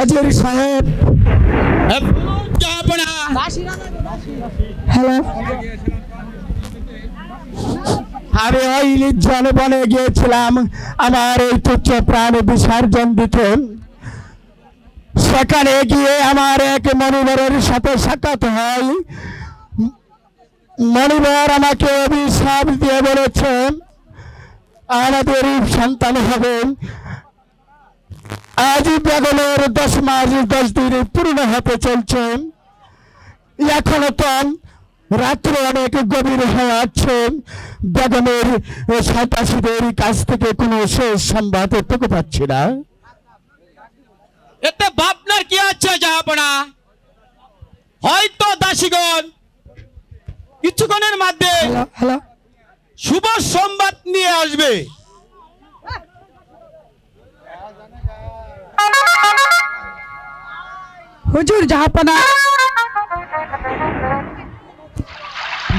অজির সাহেব। হ্যালো। আমি ওই জনবনে গিয়েছিলাম, আমার এই তুচ্ছ প্রাণ বিসর্জন দিতে। সেখানে গিয়ে আমার এক মনিবরের সাথে সাক্ষাৎ হয়। মনিবর আমাকে অভিশাপ দিয়ে বলেছেন, আমাদের সন্তান হবে। আজ বেগমের দশ মাস, দশ দিন পূর্ণ হতে চলছেন এখনও তো রাত্রে অনেক গভীর হয়ে আছে। বেগমের সাতাশিদের কাছ থেকে কোনো শেষ সংবাদ পেতে পাচ্ছি না। এতে ভাবনার কি আছে জাহাপনা হয়তো দাসীগণ কিছুক্ষণের মধ্যে শুভ সংবাদ নিয়ে আসবে। হুজুর জাহাপনা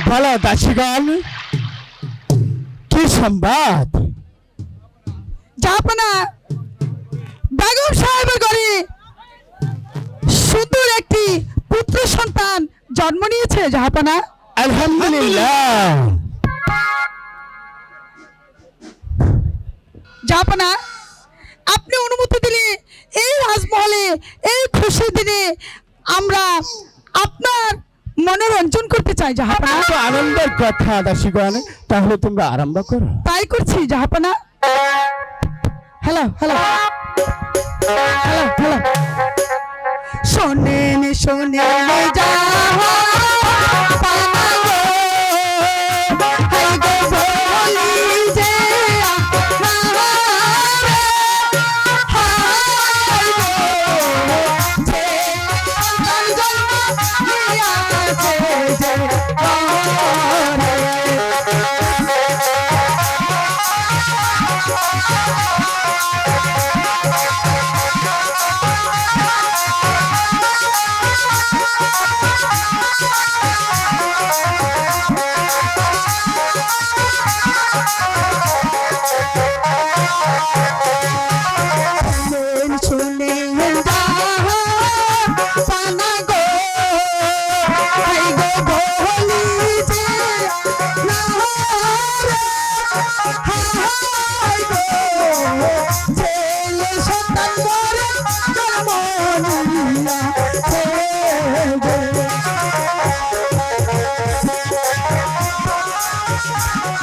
বলো দাসীগণ কি সংবাদ জাহাপনা বেগম সাহেবের ঘরে সুন্দর একটি পুত্র সন্তান জন্ম নিয়েছে জাহাপনা আলহামদুলিল্লাহ। জাহাপনা আপনি অনুমতি দিলে এই রাজমহলে এই খুশি দিনে আমরা আপনার মনোরঞ্জন করতে চাই জাহাপনা। তো আনন্দের কথা দাসীগণ তাহলে তোমরা আরম্ভ করো। তাই করছি জাহাপনা। Hello hello. Hello hello. শোনেন শোনেন জাহাপনা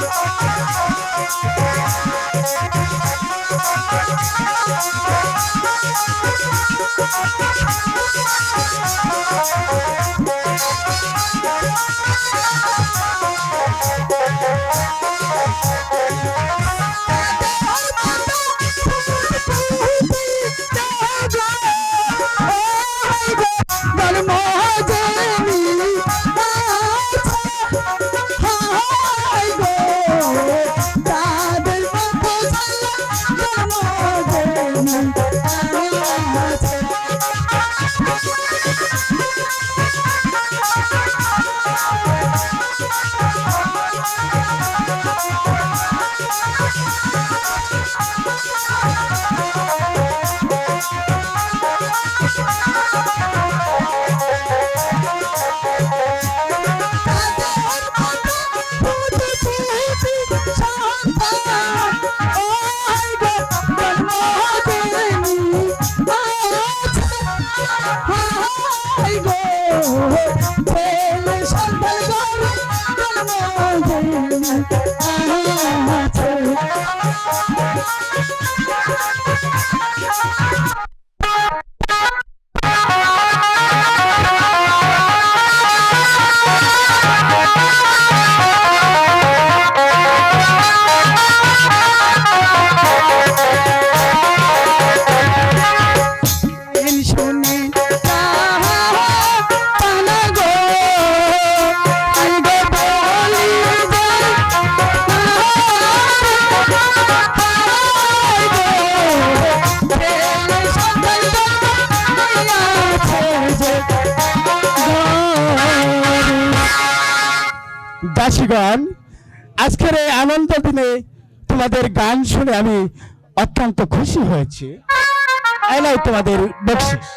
জন্ম আজকের এই আনন্দ দিনে তোমাদের গান শুনে আমি অত্যন্ত খুশি হয়েছি। এলাই তোমাদের বকশিস।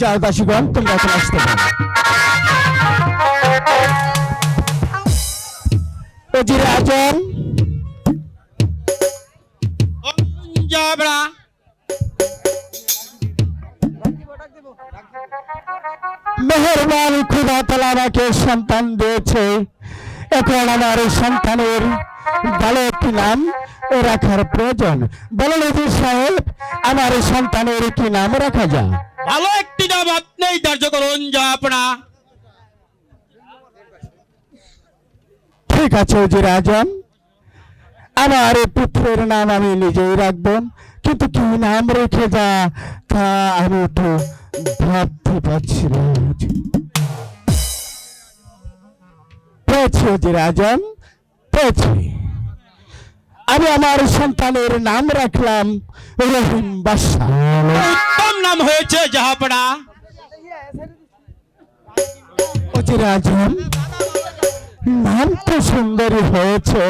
যাও দাসীগণ, তোমরা এখন আসতে পারো। অজির আজম মেহরবান খুদা তালা আমাকে সন্তান দিয়েছে। এখন আমার সন্তানের ভালো একটি নাম রাখার প্রয়োজন। বলেন সাহেব আমার সন্তানের কি নাম রাখা যায়? ভালো একটি নাম আপনিই ধার্য করুন যাহাপনা ঠিক আছে অজির রাজন আমার পুত্রের নাম আমি নিজেই রাখব। কিন্তু কি নাম রেখে যা তা আমি তো ভাবতে পারছি না পেয়েছি অজির আজম পেয়েছি। আমি আমার সন্তানের নাম রাখলাম রহিম বাদশাহ। উত্তম নাম হয়েছে অজির আজম নাম তো সুন্দরী হয়েছে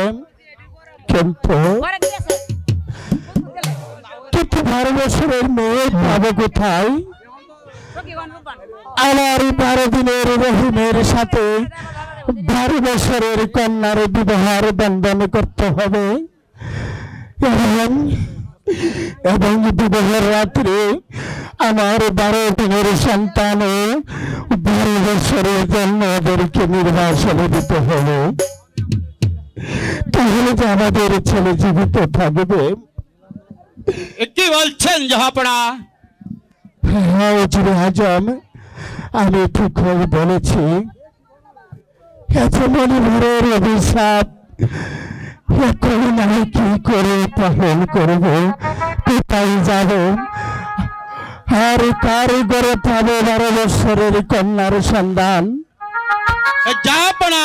কিন্তু কিন্তু বারো বছরের মেয়ে পাবো কোথায়? আমার বারো দিনের রহিমের সাথে বারো বছরের কন্যার বিবাহের বন্ধন করতে হবে। এবং এবং বিবাহের রাত্রে আমার বারো দিনের সন্তান বারো বছরের জন্য ওদেরকে নির্বাসনে দিতে হবে। তাহলে যে আমাদের ছেলে জীবিত থাকবে। কি বলছেন যাহাপনা হ্যাঁ উজির আজম আমি ঠিক করে বলেছি। অভিশাপ। কি করে পালন করব? যাব? আর কার করে পাবো বারো বছরের কন্যার সন্ধান। এ যাহাপনা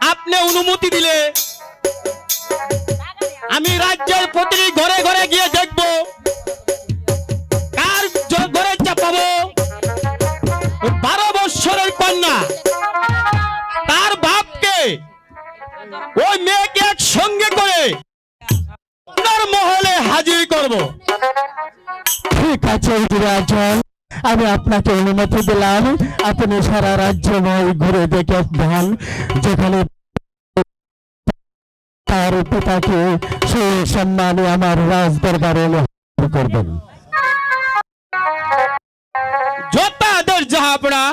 আপনি অনুমতি দিলে আমি রাজ্যের প্রতিটি ঘরে ঘরে গিয়ে দেখব। করব? ঠিক আছে আজম আমি আপনাকে অনুমতি দিলাম। আপনি সারা রাজ্য রাজ্যময় ঘুরে দেখে দেন যেখানে তার পিতাকে সেই সম্মানে আমার রাজ দরবারে করবেন। যত যাহাপড়া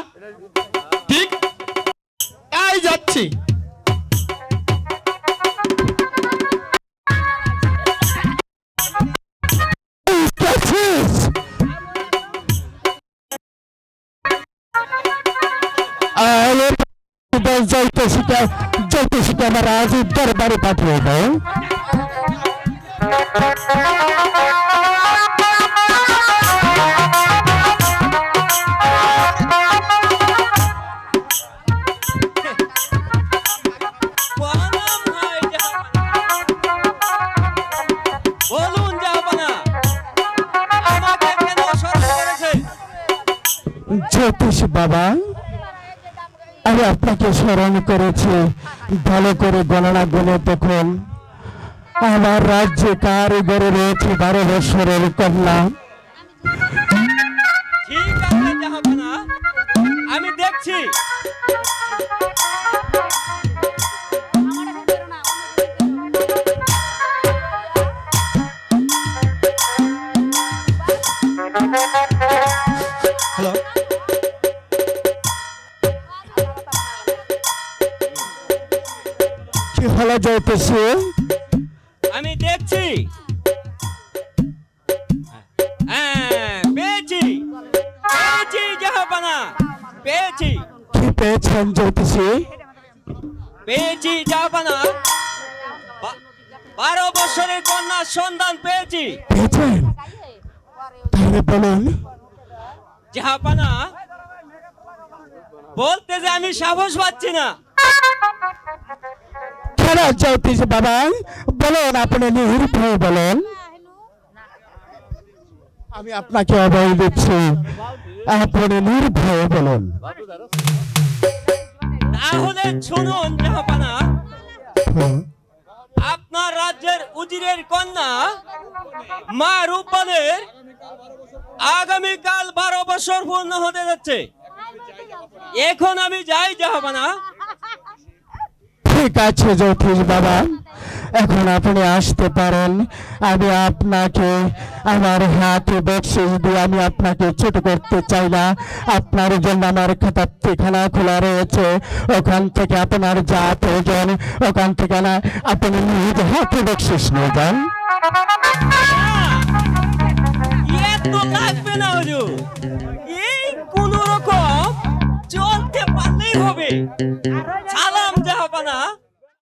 ঠিক? তাই যাচ্ছি। ज्योतिष के महाराज दरबारी पाठ हो हैं স্মরণ করেছি। ভালো করে গণনা গুনে দেখুন। আমার রাজ্যে কারিগরে রয়েছে বারো বছরের কন্যা। জ্যোতিষী আমি দেখছি। হ্যাঁ পেয়েছি। পেয়েছি জাহাপানা। পেয়েছি। কি পেয়েছেন জ্যোতিষী পেয়েছি জাহাপানা। বারো বছরের কন্যার সন্ধান পেয়েছি। পেয়েছেন তাহলে বলুন। জাহাপানা বলতে যে আমি সাহস পাচ্ছি না। জ্যোতিষ বাবা বলুন আপনি নির্ভয় বলুন। আমি আপনাকে অভয় দিচ্ছি আপনি নির্ভয়ে বলুন। তাহলে শুনুন জাহাপানা। হ্যাঁ। আপনার রাজ্যের উজিরের কন্যা মা রূপবানের আগামীকাল বারো বছর পূর্ণ হতে যাচ্ছে। এখন আমি যাই জাহাপানা। ঠিক আছে জ্যোতিষ বাবা। এখন আপনি আসতে পারেন। আমি আপনাকে আমার হাতে বকশিস দিয়ে আমি আপনাকে ছোট করতে চাই না। আপনার জন্য আমার খাতাখানা খোলা রয়েছে। ওখান থেকে আপনার যা প্রয়োজন ওখান থেকে না আপনি নিজ হাতে বকশিস নিয়ে যান। এই কোন রকম চলতে পারলেই হবে। সালাম জাহাপানা